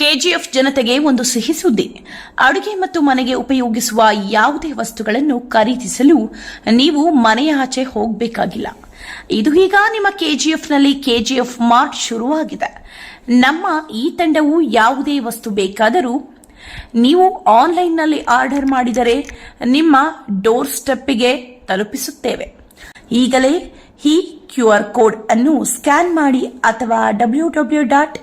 KGF ಜನತೆಗೆ ಒಂದು ಸಿಹಿ ಸುದ್ದಿ. ಅಡುಗೆ ಮತ್ತು ಮನೆಗೆ ಉಪಯೋಗಿಸುವ ಯಾವುದೇ ವಸ್ತುಗಳನ್ನು ಖರೀದಿಸಲು ನೀವು ಮನೆಯ ಆಚೆ ಹೋಗಬೇಕಾಗಿಲ್ಲ. ಇದು ಈಗ ನಿಮ್ಮ ಕೆಜಿಎಫ್ನಲ್ಲಿ ಕೆಜಿಎಫ್ ಮಾರ್ಟ್ ಶುರುವಾಗಿದೆ. ನಮ್ಮ ಈ ತಂಡವು ಯಾವುದೇ ವಸ್ತು ಬೇಕಾದರೂ ನೀವು ಆನ್ಲೈನ್ನಲ್ಲಿ ಆರ್ಡರ್ ಮಾಡಿದರೆ ನಿಮ್ಮ ಡೋರ್ ಸ್ಟೆಪ್ಪಿಗೆ ತಲುಪಿಸುತ್ತೇವೆ. ಈಗಲೇ ಈ ಕ್ಯೂ ಆರ್ ಕೋಡ್ ಅನ್ನು ಸ್ಕ್ಯಾನ್ ಮಾಡಿ ಅಥವಾ W W dot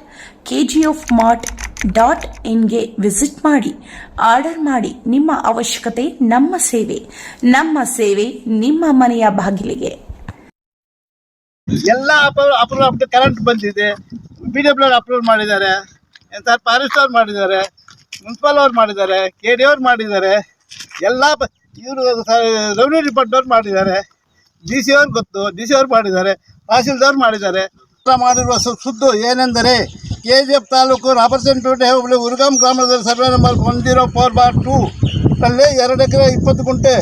KGF mart dot ಇನ್ಗೆ visit ಮಾಡಿ ಆರ್ಡರ್ ಮಾಡಿ ನಿಮ್ಮ ಅವಶ್ಯಕತೆ ನಮ್ಮ ಸೇವೆ ನಮ್ಮ ಸೇವೆ ನಿಮ್ಮ ಮನೆಯ ಬಾಗಿಲಿಗೆ. ಎಲ್ಲ ಅಪ್ರೂವ್ ಕರೆಂಟ್ ಬಂದಿದೆ. ಬಿ ಅಪ್ರೂವ್ ಮಾಡಿದ್ದಾರೆ. ಫಾರೆಸ್ಟ್ ಅವ್ರು ಮಾಡಿದ್ದಾರೆ. ಮುನ್ಸಿಪಲ್ ಅವ್ರು ಮಾಡಿದ್ದಾರೆ. ಕೆ ಡಿ ಅವ್ರು ಮಾಡಿದ್ದಾರೆ. ಎಲ್ಲ ಇವರು ರೆವಿನ್ಯೂ ಡಿಪಾರ್ಟ್ಮೆಂಟ್ ಮಾಡಿದ್ದಾರೆ. ಡಿ ಸಿ ಅವ್ರು ಗೊತ್ತು. ಡಿ ಸಿ ಅವ್ರು ಮಾಡಿದ್ದಾರೆ. ತಹಸೀಲ್ದಾರ್ ಮಾಡಿದ್ದಾರೆ. ಮಾಡಿರುವ ಸುದ್ದು ಏನೆಂದರೆ ಕೆ ಜಿ ಎಫ್ ತಾಲೂಕು ರಾಪರ್ಸೆಂಟೇಟಿವ್ ಹೋಬಳಿ ಉರ್ಗಾಂ ಗ್ರಾಮದಲ್ಲಿ survey number one zero four bar two ಎರಡು ಎಕರೆ ಇಪ್ಪತ್ತು ಗುಂಟೆ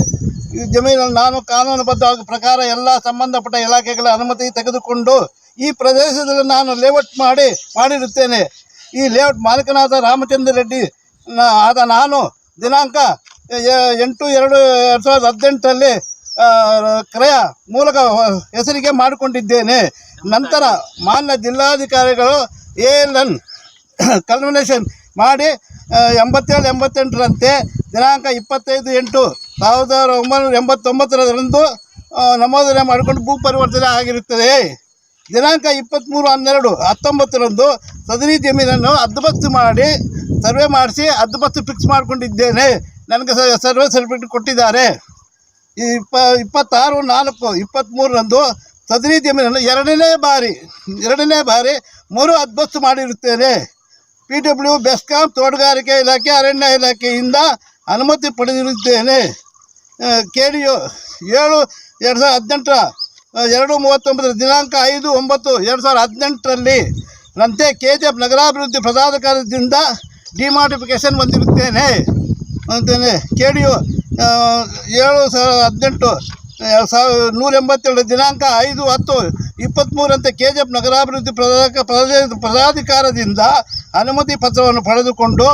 ಈ ಜಮೀನನ್ನು ನಾನು ಕಾನೂನುಬದ್ಧ ಪ್ರಕಾರ ಎಲ್ಲ ಸಂಬಂಧಪಟ್ಟ ಇಲಾಖೆಗಳ ಅನುಮತಿ ತೆಗೆದುಕೊಂಡು ಈ ಪ್ರದೇಶದಲ್ಲಿ ನಾನು ಲೇಔಟ್ ಮಾಡಿ ಮಾಡಿರುತ್ತೇನೆ. ಈ ಲೇಔಟ್ ಮಾಲೀಕನಾದ ರಾಮಚಂದ್ರ ರೆಡ್ಡಿ ಆದ ನಾನು ದಿನಾಂಕ ಎಂಟು ಎರಡು ಎರಡು ಸಾವಿರದ ಹದಿನೆಂಟರಲ್ಲಿ ಕ್ರಯ ಮೂಲಕ ಹೆಸರಿಗೆ ಮಾಡಿಕೊಂಡಿದ್ದೇನೆ. ನಂತರ ಮಾನ್ಯ ಜಿಲ್ಲಾಧಿಕಾರಿಗಳು ಎನ್ ಕಲ್ಮಿನೇಷನ್ ಮಾಡಿ ಎಂಬತ್ತೇಳು, ಎಂಬತ್ತೆಂಟರಂತೆ, ದಿನಾಂಕ ಇಪ್ಪತ್ತೈದು, ಎಂಟು, ಸಾವಿರದ ಒಂಬೈನೂರ ಎಂಬತ್ತೊಂಬತ್ತರಂದು ನಮೋದನೆ ಮಾಡಿಕೊಂಡು ಭೂ ಪರಿವರ್ತನೆ ಆಗಿರುತ್ತದೆ. ದಿನಾಂಕ ಇಪ್ಪತ್ತ್ಮೂರು ಹನ್ನೆರಡು, ಹತ್ತೊಂಬತ್ತರಂದು ಸದರಿ ಜಮೀನನ್ನು ಹದ್ದುಬಸ್ತು ಮಾಡಿ, ಸರ್ವೆ ಮಾಡಿಸಿ ಹದ್ದುಬಸ್ತು ಫಿಕ್ಸ್ ಮಾಡಿಕೊಂಡಿದ್ದೇನೆ. ನನಗೆ ಸರ್ವೆ ಸರ್ಟಿಫಿಕೇಟ್ ಕೊಟ್ಟಿದ್ದಾರೆ. ಇಪ್ಪ, ಇಪ್ಪತ್ತಾರು, ನಾಲ್ಕು ಇಪ್ಪತ್ತ್ಮೂರರಂದು ಸದರಿ ಜಮೀನನ್ನು ಎರಡನೇ ಬಾರಿ ಎರಡನೇ ಬಾರಿ ಮರು ಅದ್ಭುತ ಮಾಡಿರುತ್ತೇನೆ. ಪಿ ಡಬ್ಲ್ಯೂ ಬೆಸ್ಕಾಂ ತೋಟಗಾರಿಕೆ ಇಲಾಖೆ, ಅರಣ್ಯ ಇಲಾಖೆಯಿಂದ ಅನುಮತಿ ಪಡೆದಿರುತ್ತೇನೆ. ಕೆ ಡಿ ಯು ಏಳು ಎರಡು ಸಾವಿರದ ಹದಿನೆಂಟರ ಎರಡು ಮೂವತ್ತೊಂಬತ್ತರ ದಿನಾಂಕ ಐದು ಒಂಬತ್ತು ಎರಡು ಸಾವಿರದ ಹದಿನೆಂಟರಲ್ಲಿ ನಂತೆ ಕೆ ಜಿ ಎಫ್ ನಗರಾಭಿವೃದ್ಧಿ ಪ್ರಧಾನಕಾರದಿಂದ ಡಿಮಾಡಿಫಿಕೇಶನ್ ಹೊಂದಿರುತ್ತೇನೆ ಅಂತೇನೆ ಕೆ ಡಿ ಯು ಏಳು ಸಾವಿರದ ಹದಿನೆಂಟು ಸಾವಿರ ನೂರ ಎಂಬತ್ತೆರಡು ದಿನಾಂಕ ಐದು ಹತ್ತು ಇಪ್ಪತ್ತ್ಮೂರಂತೆ ಕೆ ಜಿ ಎಫ್ ನಗರಾಭಿವೃದ್ಧಿ ಪ್ರಧಾನ ಪ್ರಾಧಿ- ಪ್ರಾಧಿಕಾರದಿಂದ ಅನುಮತಿ ಪತ್ರವನ್ನು ಪಡೆದುಕೊಂಡು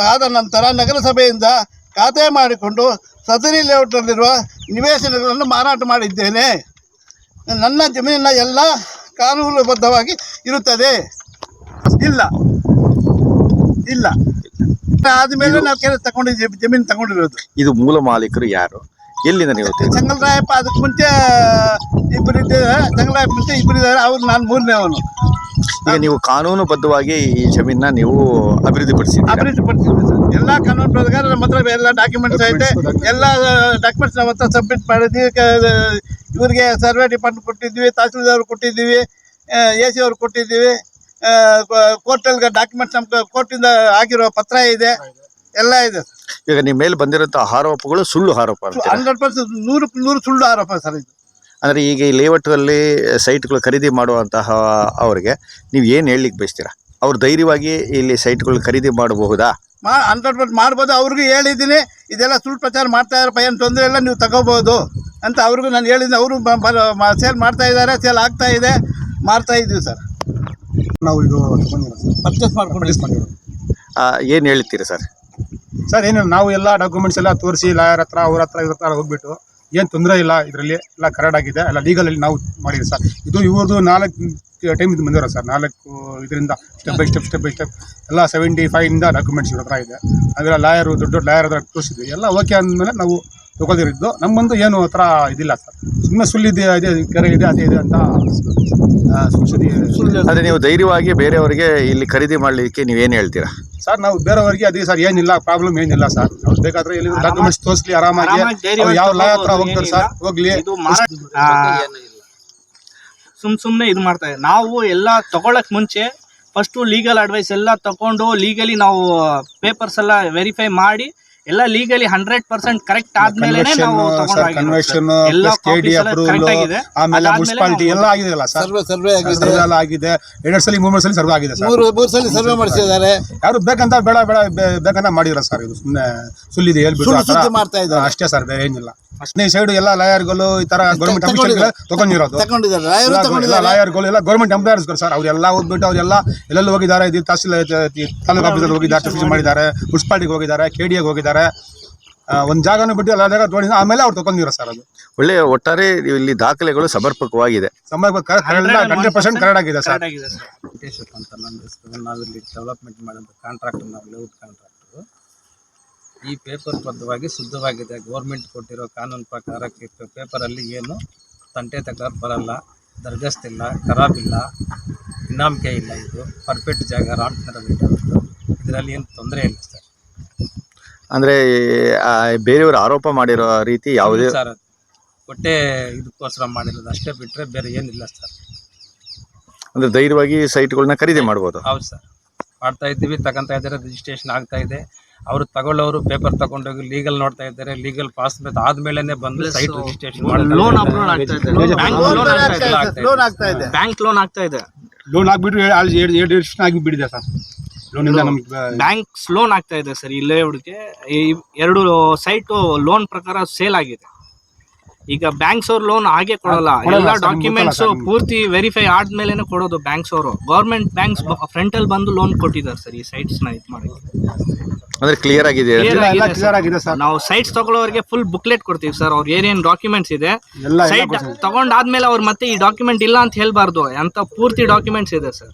ಆದ ನಂತರ ನಗರಸಭೆಯಿಂದ ಖಾತೆ ಮಾಡಿಕೊಂಡು ಸದರಿ ಲೇಔಟ್ನಲ್ಲಿರುವ ನಿವೇಶನಗಳನ್ನು ಮಾರಾಟ ಮಾಡಿದ್ದೇನೆ. ನನ್ನ ಜಮೀನಿನ ಎಲ್ಲ ಕಾನೂನುಬದ್ಧವಾಗಿ ಇರುತ್ತದೆ. ಇಲ್ಲ. ಇಲ್ಲ. ಆದಮೇಲೆ ನಾವು ಕೆಲಸ ತಗೊಂಡಿದ್ದೀವಿ ಜಮೀನು ತಗೊಂಡಿರೋದು. ಇದು ಮೂಲ ಮಾಲೀಕರು ಯಾರು? ಎಲ್ಲಿಂದ ನೀವು ಚಂಗಲರಾಯಪ್ಪ ಅದಕ್ಕೆ ಮುಂಚೆ ಇಬ್ಬರು ಇದ್ದಾರೆ ಚಂಗಲರಾಯಪ್ಪ ಮುಂಚೆ ಇಬ್ಬರು ಇದ್ದಾರೆ. ಅವ್ರು ನಾನು ಮೂರನೇ ಅವನು. ಈಗ ನೀವು ಕಾನೂನುಬದ್ಧವಾಗಿ ಈ ಜಮೀನ ನೀವು ಅಭಿವೃದ್ಧಿಪಡಿಸಿದ್ದೀರಾ? ಅಭಿವೃದ್ಧಿ ಪಡಿಸಿದ್ವಿ ಸರ್. ಎಲ್ಲ ಕಾನೂನು ಪ್ರಕಾರ ನಮ್ಮ ಹತ್ರ ಎಲ್ಲ ಡಾಕ್ಯುಮೆಂಟ್ಸ್ ಐತೆ. ಎಲ್ಲ ಡಾಕ್ಯುಮೆಂಟ್ಸ್ ನಮ್ಮ ಹತ್ರ ಸಬ್ಮಿಟ್ ಮಾಡಿದ್ವಿ. ಇವರಿಗೆ ಇವ್ರಿಗೆ ಸರ್ವೆ ಡಿಪಾರ್ಟ್ಮೆಂಟ್ ಕೊಟ್ಟಿದ್ವಿ ತಹಸೀಲ್ದಾರ್ ಕೊಟ್ಟಿದ್ದೀವಿ ಎ ಸಿ ಅವ್ರು ಕೊಟ್ಟಿದ್ದೀವಿ. ಕೋರ್ಟಲ್ಗೆ ಡಾಕ್ಯುಮೆಂಟ್ಸ್ ನಮ್ಗೆ ಕೋರ್ಟಿಂದ ಆಗಿರೋ ಪತ್ರ ಇದೆ. ಎಲ್ಲ ಇದೆ. ಈಗ ನಿಮ್ಮ ಮೇಲೆ ಬಂದಿರುವಂತ ಆರೋಪಗಳು ಸುಳ್ಳು ಆರೋಪ ಅಂತೀರಾ? ಹಂಡ್ರೆಡ್ ಪರ್ಸೆಂಟ್ ನೂರು ನೂರು ಸುಳ್ಳು ಆರೋಪ ಸರ್ ಇದು. ಅಂದ್ರೆ ಈಗ ಈ ಲೇಔಟ್ ಅಲ್ಲಿ ಸೈಟ್ಗಳು ಖರೀದಿ ಮಾಡುವಂತಹ ಅವರಿಗೆ ನೀವು ಏನು ಹೇಳಲಿಕ್ಕೆ ಬಯಸ್ತೀರಾ? ಅವ್ರು ಧೈರ್ಯವಾಗಿ ಇಲ್ಲಿ ಸೈಟ್ಗಳು ಖರೀದಿ ಮಾಡಬಹುದಾ? ಮಾ ಹಂಡ್ರೆಡ್ ಪರ್ಸೆಂಟ್ ಮಾಡ್ಬೋದು ಅವ್ರಿಗೂ ಹೇಳಿದ್ದೀನಿ ಇದೆಲ್ಲ ಸುಳ್ಳು ಪ್ರಚಾರ ಮಾಡ್ತಾ ಇರಪ್ಪ ಏನು ತೊಂದರೆ ಎಲ್ಲ ನೀವು ತಗೋಬೋದು ಅಂತ ಅವ್ರಿಗೂ ನಾನು ಹೇಳಿದ್ದೀನಿ ಅವರು ಸೇಲ್ ಮಾಡ್ತಾ ಇದ್ದಾರೆ ಸೇಲ್ ಆಗ್ತಾ ಇದೆ ಮಾರ್ತಾ ಇದ್ದೀವಿ ಸರ್. ನಾವು ಇದು ಪರ್ಚೇಸ್ ಮಾಡ್ಕೊಂಡು ಮಾಡಿರೋದು. ಏನ್ ಹೇಳ್ತೀರಾ ಸರ್? ಸರ್, ಏನು, ನಾವು ಎಲ್ಲ ಡಾಕ್ಯುಮೆಂಟ್ಸ್ ಎಲ್ಲ ತೋರಿಸಿ ಲಾಯರ್ ಹತ್ರ, ಅವ್ರ ಹತ್ರ, ಇವ್ರ ಹತ್ರ ಹೋಗ್ಬಿಟ್ಟು, ಏನು ತೊಂದರೆ ಇಲ್ಲ, ಇದರಲ್ಲಿ ಎಲ್ಲ ಕರೆಕ್ಟ್ ಆಗಿದೆ, ಎಲ್ಲ ಲೀಗಲಲ್ಲಿ ನಾವು ಮಾಡಿದ್ವಿ ಸರ್. ಇದು ಇವ್ರದ್ದು ನಾಲ್ಕು ಟೈಮ್ ಇದು ಬಂದಿರೋ ಸರ್, ನಾಲ್ಕು ಇದರಿಂದ step by step step by step ಎಲ್ಲ ಸೆವೆಂಟಿ ಫೈವಿಂದ ಡಾಕ್ಯುಮೆಂಟ್ಸ್ ಇವ್ರ ಹತ್ರ ಇದೆ. ಅದೆಲ್ಲ ಲಾಯರು ದೊಡ್ಡ ದೊಡ್ಡ ಲಾಯರ್ ಹತ್ರ ತೋರಿಸಿದ್ವಿ. ಎಲ್ಲ ಓಕೆ ಅಂದಮೇಲೆ ನಾವು ತೊಗೊಳ್ದಿರಿದ್ದು ನಮ್ಮಂದು ಏನು ಹತ್ರ ಇದಿಲ್ಲ ಸರ್. ಸುಮ್ಮನೆ ಸುಳ್ಳಿದೆ ಇದೆ ಕೆರೆ ಇದೆ, ಅದೇ ಇದೆ ಅಂತ ಅದೇ ನೀವು ಧೈರ್ಯವಾಗಿ ಬೇರೆಯವರಿಗೆ ಇಲ್ಲಿ ಖರೀದಿ ಮಾಡಲಿಕ್ಕೆ ನೀವು ಏನು ಹೇಳ್ತೀರಾ? ಸರ್ ನಾವು ಬೇರೆಯವರಿಗೆ ಅದೇ ಸರ್ ಏನಿಲ್ಲ ಪ್ರಾಬ್ಲಮ್ ಏನಿಲ್ಲ ಸರ್. ಅವ್ರು ಬೇಕಾದ್ರೆ ಇಲ್ಲಿ ಡಾಕ್ಯುಮೆಂಟ್ಸ್ ತೋರಿಸ್ಲಿ ಆರಾಮಾಗಿ. ಅವ್ರು ಯಾವ ಲಾ ಹತ್ರ ಹೋಗ್ತಾರೆ ಸರ್ ಹೋಗ್ಲಿ. ಸುಮ್ ಸುಮ್ನೆ ಇದು ಮಾಡ್ತಾ ಇದ್ದಾರೆ. ನಾವು ಎಲ್ಲ ತಗೊಳಕ್ ಮುಂಚೆ ಫಸ್ಟ್ ಲೀಗಲ್ ಅಡ್ವೈಸ್ ಎಲ್ಲ ತಗೊಂಡು ಲೀಗಲಿ ನಾವು ಪೇಪರ್ಸ್ ಎಲ್ಲ ವೆರಿಫೈ ಮಾಡಿ ಎಲ್ಲ ಲೀಗಲಿ ಹಂಡ್ರೆಡ್ ಪರ್ಸೆಂಟ್ ಕರೆಕ್ಟ್ ಆದ್ಮೇಲೆ ನಾವು ಕನ್ವೆನ್ಷನ್ ಕೆಡಿ ಅಪ್ರೂವಲ್ ಆಗಿದೆ. ಆಮೇಲೆ ಮುನ್ಸಿಪಾಲಿಟಿ ಎಲ್ಲ ಆಗಿದೆ ಅಲ್ಲ ಸರ್ ಸರ್ವೆ ಸರ್ವೆ ಆಗಿದೆ. ಎಲ್ಲ ಆಗಿದೆ. ಎರಡು ಸಲ ಮೂರು ಸಲ ಸರ್ವೆ ಆಗಿದೆ ಸರ್ ಮೂರು ಮೂರು ಸಲ ಸರ್ವೆ ಮಾಡಿಸಿದ್ದಾರೆ. ಯಾರು ಬೇಕಂತ ಬೇಡ ಬೇಡ ಬೇಕಂತ ಮಾಡಿದ್ರ ಸರ್ ಇದು ಸುಮ್ಮನೆ ಸುಳ್ಳಿದೆ ಹೇಳ್ಬಿಟ್ಟು ಮಾಡ್ತಾ ಇದ್ದಾರೆ. ಅಷ್ಟೇ ಸರ್ ಬೇರೆ ಏನಿಲ್ಲ ಫಸ್ಟ್ನೇ ಸೈಡ್ ಎಲ್ಲ ಲಾಯರ್ಗಳು ಈ ತರ ಗೌರ್ಮೆಂಟ್. ತಗೊಂಡಿರೋದು ತಗೊಂಡಿದ್ದಾರೆ ರಾಯರು ಎಲ್ಲ ಲಾಯರ್ಗಳು ಎಲ್ಲ ಗೌರ್ಮೆಂಟ್ ಎಂಪ್ಲಾಯರ್ಸ್ಗಳು ಸರ್. ಅವರೆಲ್ಲ ಹೋಗ್ಬಿಟ್ಟು ಅವರೆಲ್ಲ ಎಲ್ಲೆಲ್ಲಿ ಹೋಗಿದ್ದಾರೆ? ಇದು ತಹಸೀಲ್ ತಾಲೂಕು ಆಫೀಸಲ್ಲಿ ಹೋಗಿದ್ದಾರೆ ತಹಸೀಲ್ ಮಾಡಿದ್ದಾರೆ ಮುನ್ಸಿಪಾಲಿಟಿಗೆ ಹೋಗಿದ್ದಾರೆ ಕೆ ಡಿ ಹೋಗಿದ್ದಾರೆ. ಒಂದು ಜಾಗನೂ ಬಿಟ್ಟು ಎಲ್ಲ ಜಾಗ ತಗೊಂಡಿದ್ದು ಆಮೇಲೆ ಅವ್ರು ತಗೊಂಡಿರೋ ಸರ್ ಅದು. ಒಳ್ಳೆ ಒಟ್ಟಾರೆ ಇಲ್ಲಿ ದಾಖಲೆಗಳು ಸಮರ್ಪಕವಾಗಿದೆ. ಸಮರ್ಪಕ ಹಂಡ್ರೆಡ್ ಪರ್ಸೆಂಟ್ ಕರೆಕ್ಟ್ ಆಗಿದೆ ಸರ್. ಕರೆಕ್ಟ್ ಆಗಿದೆ ಸರ್. ವೆಂಕಟೇಶಪ್ಪ ಅಂತ ನಾವಿಲ್ಲಿ ಡೆವಲಪ್ಮೆಂಟ್ ಮಾಡಿದ ಕಾಂಟ್ರಾಕ್ಟ್ ನಾವು ಲೇಔಟ್ ಕಾಂಟ್ರಾಕ್ಟರು ಈ ಪೇಪರ್ ಬದ್ಧವಾಗಿ ಶುದ್ಧವಾಗಿದೆ ಗೌರ್ಮೆಂಟ್ ಕೊಟ್ಟಿರೋ ಕಾನೂನು ಪ್ರಕಾರ ಪೇಪರಲ್ಲಿ ಏನು ತಂಟೆ ತಕರಾರು ಬರಲ್ಲ ದರ್ಗಸ್ತಿಲ್ಲ ಖರಾಬಿಲ್ಲ ಇಲ್ಲ ಇನಾಮಿಕೆ ಇಲ್ಲ ಇದು. ಪರ್ಫೆಕ್ಟ್ ಜಾಗ ರಾಮ್ನಗರ ಇದರಲ್ಲಿ ಏನು ತೊಂದರೆ ಇಲ್ಲ ಸರ್. ಅಂದರೆ ಬೇರೆಯವರು ಆರೋಪ ಮಾಡಿರೋ ರೀತಿ ಯಾವುದೇ ಸರ್ ಹೊಟ್ಟೆ ಇದಕ್ಕೋಸ್ಕರ ಮಾಡಿರೋದು. ಅಷ್ಟೇ ಬಿಟ್ಟರೆ ಬೇರೆ ಏನಿಲ್ಲ ಸರ್. ಅಂದರೆ ಧೈರ್ಯವಾಗಿ ಸೈಟ್ಗಳನ್ನ ಖರೀದಿ ಮಾಡ್ಬೋದು. ಹೌದು ಸರ್. ಮಾಡ್ತಾ ಇದ್ದೀವಿ. ತಗೊಂತ ಇದ್ದಾರೆ. ರಿಜಿಸ್ಟ್ರೇಷನ್ ಆಗ್ತಾ ಇದೆ. ಅವರು ತಗೊಳ್ಳೋರು ಪೇಪರ್ ತಗೊಂಡೋಗಿ ಲೀಗಲ್ ನೋಡ್ತಾ ಇದ್ದಾರೆ ಲೀಗಲ್ ಪಾಸ್ ಆದ್ಮೇಲೆ ಬಂದು ಸೈಟ್ ರಿಜಿಸ್ಟ್ರೇಷನ್ ಬ್ಯಾಂಕ್ ಲೋನ್ ಆಗ್ತಾ ಇದೆ. ಲೋನ್ ಆಗ್ತಾ ಇದೆ. ಬ್ಯಾಂಕ್ ಲೋನ್ ಆಗ್ತಾ ಇದೆ. ಲೋನ್ ಆಗ್ಬಿಟ್ಟು ಎರಡು ವರ್ಷ ಆಗಿಬಿಟ್ಟಿದೆ ಸರ್. ಬ್ಯಾಂಕ್ಸ್ ನಮ್ಗೆ ಬ್ಯಾಂಕ್ ಲೋನ್ ಆಗ್ತಾ ಇದೆ ಸರ್ ಇಲ್ಲೇ ಹುಡುಗೆ ಎರಡು ಸೈಟ್ ಲೋನ್ ಪ್ರಕಾರ ಸೇಲ್ ಆಗಿದೆ. ಈಗ ಬ್ಯಾಂಕ್ಸ್ ಅವ್ರು ಲೋನ್ ಹಾಗೆ ಕೊಡಲ್ಲ. ಎಲ್ಲ ಡಾಕ್ಯುಮೆಂಟ್ಸ್ ಪೂರ್ತಿ ವೆರಿಫೈ ಆದ್ಮೇಲೆ ಕೊಡೋದು ಬ್ಯಾಂಕ್ಸ್ ಅವರು. ಗೌರ್ಮೆಂಟ್ ಬ್ಯಾಂಕ್ಸ್ ಫ್ರಂಟ್ ಅಲ್ಲಿ ಬಂದು ಲೋನ್ ಕೊಟ್ಟಿದ್ದಾರೆ ಸರ್ ಈ ಸೈಟ್ಸ್ನ ಇದು ಮಾಡಿ ಅಂದ್ರೆ ಕ್ಲಿಯರ್ ಆಗಿದೆ Clear ಎಲ್ಲ ಕ್ಲಿಯರ್ ಆಗಿದೆ ಸರ್. ನಾವು ಸೈಟ್ಸ್ ತಗೊಳ್ಳೋರಿಗೆ ಫುಲ್ ಬುಕ್ಲೆಟ್ ಕೊಡ್ತೀವಿ ಸರ್. ಅವ್ರ ಏನೇನು ಡಾಕ್ಯುಮೆಂಟ್ಸ್ ಇದೆ ಸೈಟ್ ತಗೊಂಡಾದ್ಮೇಲೆ ಅವ್ರು ಮತ್ತೆ ಈ ಡಾಕ್ಯುಮೆಂಟ್ ಇಲ್ಲ ಅಂತ ಹೇಳ್ಬಾರ್ದು. ಅಂತ ಪೂರ್ತಿ ಡಾಕ್ಯುಮೆಂಟ್ಸ್ ಇದೆ ಸರ್.